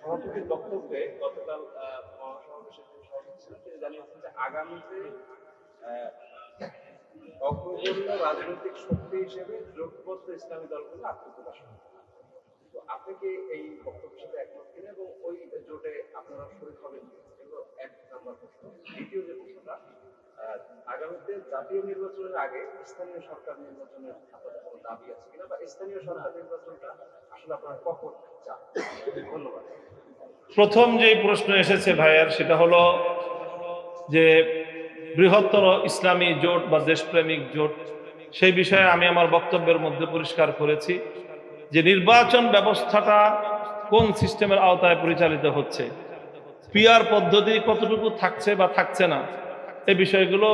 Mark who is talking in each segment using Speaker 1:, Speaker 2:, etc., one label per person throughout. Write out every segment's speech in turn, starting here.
Speaker 1: সভাপতির বক্তব্যে গতকাল মহাসমাবেশের জানিয়েছেন যে আগামীতে অগ্রগণ্য রাজনৈতিক শক্তি হিসেবে জোটবদ্ধ ইসলামী দলগুলো আত্মপ্রকাশ করবে তো আপনি কি এই বক্তব্যের সাথে একমত কিনা? এবং ওই জোটে আপনারা শরীর হবেন এগুলো এক নম্বর প্রশ্ন। দ্বিতীয় যে জাতীয় নির্বাচনের আগে স্থানীয় সরকার নির্বাচনের আপনাদের কোনো দাবি আছে কিনা বা স্থানীয় সরকার নির্বাচনটা আসলে আপনারা কখন চান? ধন্যবাদ।
Speaker 2: প্রথম যে প্রশ্ন এসেছে ভাইয়ের, সেটা হলো যে বৃহত্তর ইসলামী জোট বা দেশপ্রেমিক জোট, সেই বিষয়ে আমি আমার বক্তব্যের মধ্যে পরিষ্কার করেছি যে নির্বাচন ব্যবস্থাটা কোন সিস্টেমের আওতায় পরিচালিত হচ্ছে, পিআর পদ্ধতি কতটুকু থাকছে বা থাকছে না এই বিষয়গুলো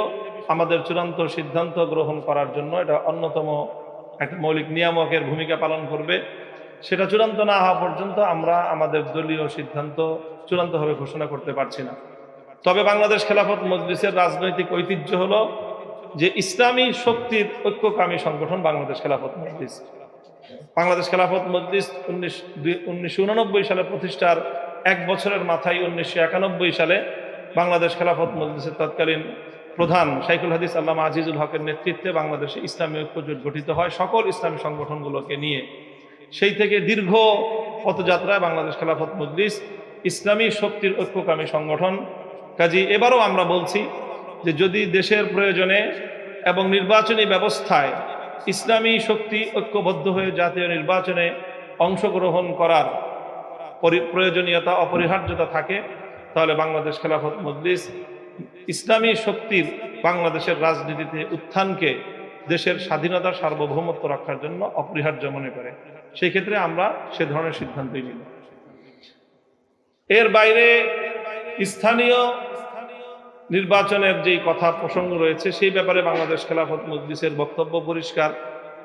Speaker 2: আমাদের চূড়ান্ত সিদ্ধান্ত গ্রহণ করার জন্য এটা অন্যতম একটা মৌলিক নিয়ামকের ভূমিকা পালন করবে। সেটা চূড়ান্ত না হওয়া পর্যন্ত আমরা আমাদের দলীয় সিদ্ধান্ত চূড়ান্তভাবে ঘোষণা করতে পারছি না। তবে বাংলাদেশ খেলাফত মজলিসের রাজনৈতিক ঐতিহ্য হলো যে ইসলামী শক্তির ঐক্যকামী সংগঠন বাংলাদেশ খেলাফত মজলিস। বাংলাদেশ খেলাফত মজলিস উনিশ উনিশশো সালে প্রতিষ্ঠার এক বছরের মাথায় উনিশশো একানব্বই সালে বাংলাদেশ খেলাফত মজলিসের তৎকালীন প্রধান শাইখুল হাদিস আল্লামা আজিজুল হকের নেতৃত্বে বাংলাদেশে ইসলামী ঐক্যজোট গঠিত হয় সকল ইসলামী সংগঠনগুলোকে নিয়ে। সেই থেকে দীর্ঘ পথযাত্রায় বাংলাদেশ খেলাফত মজলিস, ইসলামী শক্তির ঐক্যকামী সংগঠন। কাজী এবারও আমরা বলছি যে যদি দেশের প্রয়োজনে এবং নির্বাচনী ব্যবস্থায় ইসলামী শক্তি ঐক্যবদ্ধ হয়ে জাতীয় নির্বাচনে অংশগ্রহণ করার পরি- প্রয়োজনীয়তা, অপরিহার্যতা থাকে, তাহলে বাংলাদেশ খেলাফত মজলিস ইসলামী শক্তির বাংলাদেশের রাজনীতিতে উত্থানকে দেশের স্বাধীনতা সার্বভৌমত্ব রক্ষার জন্য অপরিহার্য মনে করে। সেই ক্ষেত্রে আমরা সে ধরনের সিদ্ধান্তই নিব। এর বাইরে স্থানীয় নির্বাচনের যেই কথা প্রসঙ্গ রয়েছে, সেই ব্যাপারে বাংলাদেশ খেলাফত মজলিসের বক্তব্য পরিষ্কার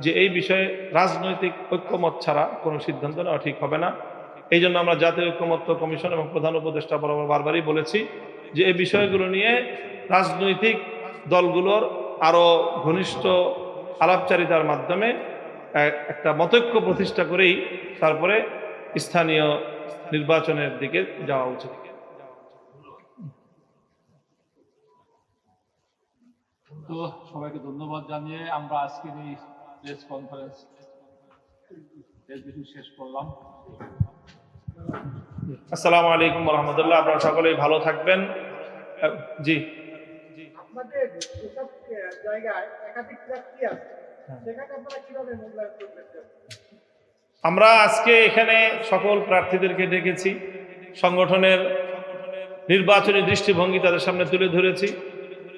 Speaker 2: যে এই বিষয়ে রাজনৈতিক ঐক্যমত ছাড়া কোনো সিদ্ধান্ত নেওয়া ঠিক হবে না। এই জন্য আমরা জাতীয় ঐক্যমত্য কমিশন এবং প্রধান উপদেষ্টা বরাবর বারবারই বলেছি যে এই বিষয়গুলো নিয়ে রাজনৈতিক দলগুলোর আরও ঘনিষ্ঠ আলাপচারিতার মাধ্যমে একটা মতৈক্য প্রতিষ্ঠা করেই তারপরে স্থানীয় নির্বাচনের দিকে যাওয়া উচিত।
Speaker 3: তো সবাইকে ধন্যবাদ জানিয়ে আমরা আজকের এই প্রেস কনফারেন্স শেষ করলাম।
Speaker 2: আসসালামু আলাইকুম রহমতুল্লাহ আপনারা সকলেই ভালো থাকবেন। জি।
Speaker 4: করবেন?
Speaker 2: আমরা আজকে এখানে সকল প্রার্থীদেরকে ডেকেছি সংগঠনের নির্বাচনী দৃষ্টিভঙ্গি তাদের সামনে তুলে ধরেছি।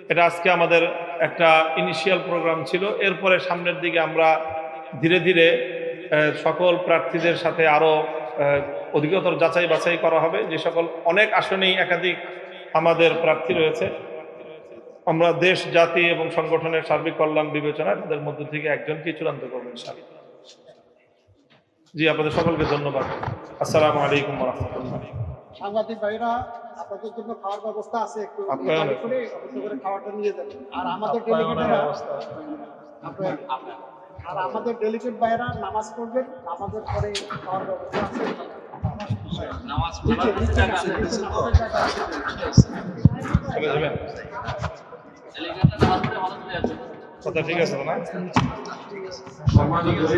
Speaker 2: এটা আজকে আমাদের একটা ইনিশিয়াল প্রোগ্রাম ছিল এরপরে সামনের দিকে আমরা ধীরে ধীরে সকল প্রার্থীদের সাথে আরও অধিকতর যাচাই বাছাই করা হবে। যে সকল অনেক আসনেই একাধিক আমাদের প্রার্থী রয়েছে। আমরা দেশ জাতি এবং সংগঠনের সার্বিক কল্যাণ বিবেচনায় তাদের মধ্যে থেকে একজনকে চূড়ান্ত করবেন ইনশাআল্লাহ। জি আপনাদের সকলকে ধন্যবাদ। আসসালামু আলাইকুম রহমতুল্লাহ
Speaker 4: সাংবাদিক ভাইরা আপনাদের জন্য খাওয়ার ব্যবস্থা আছে একটু খাওয়াটা নিয়ে যাবেন আর আমাদের আর আমাদের ডেলিগেট ভাইরা নামাজ পড়বেন নামাজের পরে খাওয়ার ব্যবস্থা আছে।
Speaker 3: নামাজ
Speaker 4: আছে,
Speaker 2: কথা ঠিক আছে না?